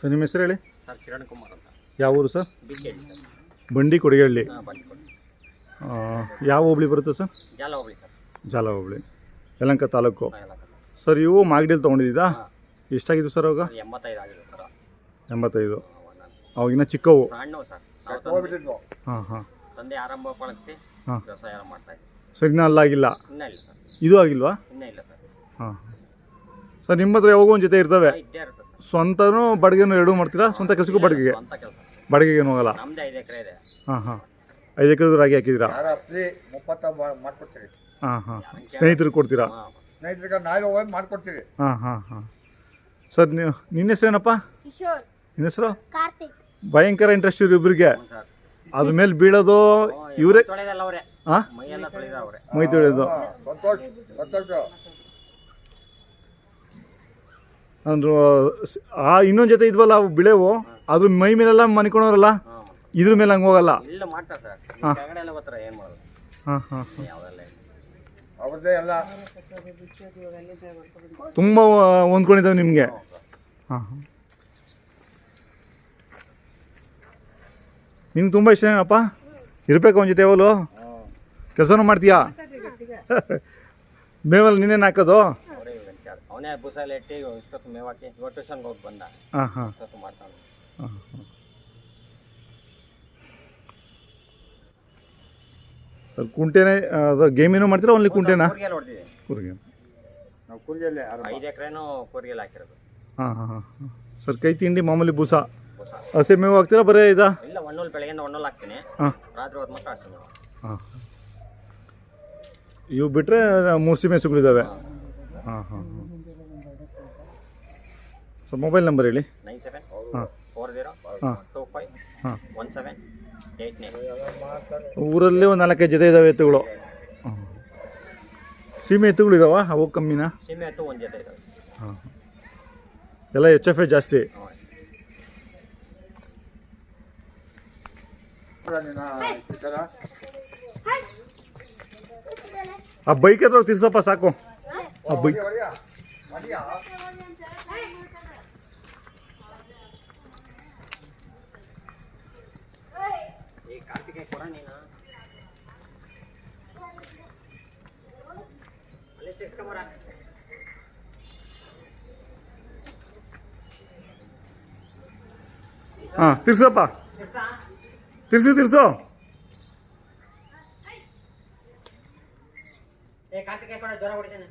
Sir ನಿಮ್ಮ ಹೆಸರು ಹೇಳಿ? ಸರ್ ಕಿರಣ್ ಕುಮಾರ್ ಅಂತ. ಯಾವ ಊರು ಸರ್? ಬಂಡಿ ಕೊಡಿಗಳ್ಳಿ ಹಾಂ ಬಂದ್ಕೊಡಿ ಆ, ಯಾವ ಹೋಬಳಿ ಬರುತ್ತೆ ಸರ್? ಜಾಲ ಹೋಗ್ಲಿ ಸರ್. ಜಾಲ ಹೋಬಳಿ. ಯಲಂಕ ತಾಲೂಕು. ಹಾಂ, ಎಲ್ಲ ಕಡೆ. ಸರ್ ಇವು ಮಾಗಡಿಯಲ್ಲಿ ತೊಗೊಂಡಿದ್ದೀರಾ? ಹಾಂ. ಎಷ್ಟಾಗಿತ್ತು ಸರ್ ಅವಾಗ? ಎಂಬತ್ತೈದು ಆಗಿದೆ ಸರ್. ಎಂಬತ್ತೈದು. ಅವಾಗಿನ ಚಿಕ್ಕವು. ಸರ್. ನಾವು ತಂದೆ- ಹಾಂ ಹಾಂ. ತಂದೆ ಆರಂಭ ಪಳಗಿಸಿ ಹಾಂ. ವ್ಯವಸಾಯ ಮಾಡ್ತಾ ಇದ್ವಿ. ಸರ್ ಇನ್ನೂ ಅಲ್ಲಾಗಿಲ್ಲ? ಇನ್ನೂ ಇಲ್ಲ ಸರ್. ಇದು ಆಗಿಲ್ವಾ? ಇನ್ನೂ ಇಲ್ಲ ಸರ್. ಹಾಂ. ಸರ್ ನಿಮ್ಮ ಹತ್ರ ಯಾವಾಗೂ ಒಂದು ಜೊತೆ ಇರ್ತವೆ. ಇದ್ದೇ ಇರುತ್ತೆ ಸರ್ ಸ್ವಂತನೂ ಬಾಡಿಗೆನೂ ಎರಡೂ ಮಾಡ್ತೀರಾ? ಸ್ವಂತ ಕೆಲಸಕ್ಕೂ ಬಾಡಿಗೆಗೆ? ಸ್ವಂತ ಕೆಲಸ. ಬಾಡಿಗೆಗೇನು ಹೋಗಲ್ಲ ನಮ್ದೇ ಐದು ಎಕರೆ ಇದೆ. ಹಾಂ ಹಾಂ. ಐದು ಎಕರೆ ರಾಗಿ ಹಾಕಿದ್ದೀರಾ ಯಾರ ಫ್ರೀ ಮುಪ್ಪತ್ತ ಮಾಡ್ಕೊಡ್ತೀರಿ. ಹಾಂ ಹಾಂ. ಸ್ನೇಹಿತರಿಗೆ ಕೊಡ್ತೀರಾ? ಹಾಂ ಸ್ನೇಹಿತರಿಗೆ ನಾವೇ ಹೋಗಿ ಮಾಡ್ಕೊಡ್ತೀರಿ. ಹಾಂ ಹಾಂ ಹಾಂ. ಸರ್ ನೀವು ನಿನ್ನ ಹೆಸರೇನಪ್ಪ ಕಿಶೋರ್. ನಿನ್ನ ಹೆಸರು? ಕಾರ್ತಿಕ್. ಭಯಂಕರ ಇಂಟ್ರೆಸ್ಟ್ ಇವ್ರು ಇಬ್ಬರಿಗೆ ಸರ್. ಅದ್ರ ಮೇಲೆ ಬೀಳೋದು ಇವರೇ ತೊಳೆದಲ್ಲ ಅವರೇ. ಹಾಂ ಮೈಯೆಲ್ಲ ತೊಳೆದ ಅವರೇ. ಮೈ ತೊಳೆಯೋದು ಸಂತೋಷ್ ಸಂತೋಷ ಅಂದ್ರು ಸ್- ಆ ಇನ್ನೊಂದು ಜೊತೆ ಇದ್ವಲ್ಲ ಅವು ಬಿಳೆವು ಅದ್ರ ಮೈ ಮೇಲೆಲ್ಲ ಮನಿಕೊಳೋರಲ್ಲ ಇದ್ರ ಮೇಲೆ ಹಂಗೆ ಹೋಗಲ್ಲ. ಇಲ್ಲ ಮಾಡ್ತಾರೆ ಸರ್. ಈ ಹಾಂ. ಕೆಳಗಡೆ ಎಲ್ಲ ಗೊತ್ತರ ಏನು ಮಾಡೋದು? ಹಾಂ ಹಾಂ ಯಾವುದೆಲ್ಲ ಇಲ್ಲ. ಅವ್ರದ್ದೇ ಎಲ್ಲ. ತುಂಬ ಹೊಂದ್ಕೊಂಡಿದ್ದಾವೆ ನಿಮಗೆ. ಹಾಂ ಹಾಂ. ನಿನ್ಗೆ ತುಂಬ ಇಷ್ಟ ಏನಪ್ಪ? ಇರ್ಬೇಕು ಅವನ ಜೊತೆ ಅವಲು ಕೆಲಸನೂ ಮಾಡ್ತೀಯಾ? ಮೇವಲ್ಲಿ ನೀನೇನು ಹಾಕೋದು? ಅವನೇ ಬುಸಲ್ಲಿ ಇಟ್ಟು ಇಷ್ಟೊತ್ತು ಮೇವಾಕಿ ಇವಾಗ ಟ್ಯೂಷನ್ಗೆ ಹೋಗಿ ಬಂದ. ಹಾಂ ಹಾಂ. ಇಷ್ಟೊತ್ತು ಮಾಡ್ತಾನೆ ಹಾಂ ಹಾಂ. ಸರ್ ಕುಂಟೆನೇ ಅದು ಗೇಮೇನೂ ಮಾಡ್ತೀರಾ ಓನ್ಲಿ ಕುಂಟೆನಾ? ಕೂರ್ಗೆಲ್ಲ ಹೊಡೆದಿದೆ. ಕೂರ್ಗೆ. ನಾವು ಕುರಿಯಲ್ಲಿ ಐದು ಎಕರೆನೂ ಕೂರ್ಗೆಲ್ಲ ಹಾಕಿರೋದು. ಹಾಂ ಹಾಂ ಹಾಂ ಹಾಂ. ಸರ್ ಕೈ ತಿಂಡಿ ಮಾಮೂಲಿ ಬೂಸ. ಬುಸ. ಹಸೆ ಮೇವು ಹಾಕ್ತೀರಾ ಬರೀ ಇದಾ? ಇಲ್ಲ ಒಣ್ಣೂಲ್ ಬೆಳಗ್ಗೆಯಿಂದ ಒಣ್ಣೂಲ್ ಹಾಕ್ತೀನಿ. ಹಾಂ. ರಾತ್ರಿ ಹೊತ್ತು ಮಾತ್ರ ಹಾಕ್ತೀನಿ ಹಾಂ ಇವು ಬಿಟ್ಟರೆ ಮೂರ್ಸಿ ಮೇಸುಗಳಿದ್ದಾವೆ ಹಾಂ. ಹಾಂ ಹಾಂ ಸೊ ಮೊಬೈಲ್ ನಂಬರ್ ಹೇಳಿ. ನೈನ್ ಸೆವೆನ್ ಹಾಂ. ಫೋರ್ ಜೀರೋ ಹಾಂ. Two five one seven eight nine ಊರಲ್ಲಿ ಒಂದು ನಾಲ್ಕೈದು ಜೊತೆ ಇದ್ದಾವೆ ಎತ್ತುಗಳು. ಹಾಂ. ಸೀಮೆ ಎತ್ತುಗಳು ಇದಾವ? ಅವು ಕಮ್ಮಿನ? ಸೀಮೆ ಎತ್ತು ಒಂದು ಜೊತೆ ಇದಾವೆ. ಹಾಂ ಎಲ್ಲ ಎಚ್ ಎಫ್ ಎ ಜಾಸ್ತಿ. ಆ ಬೈಕ್ ಹತ್ರ ತಿರ್ಸಪ್ಪ ಸಾಕು. ಆ ಬೈಕ್ ಹೊಡಿಯ, ಹೊಡಿಯ. ಈ ಕಾರ್ತಿಕೆ ಕೊಡ ನೀನು ಅಲ್ಲಿ ತಿರ್ಸ್ಕೊಂಬರ ಹಾಂ ತಿರ್ಸಪ್ಪ ತಿರ್ಸು ತಿರ್ಸು ಏ ಕಾರ್ತಿಕೆ ಕೊಡ ಜ್ವರ ಹೊಡಿತೇನೆ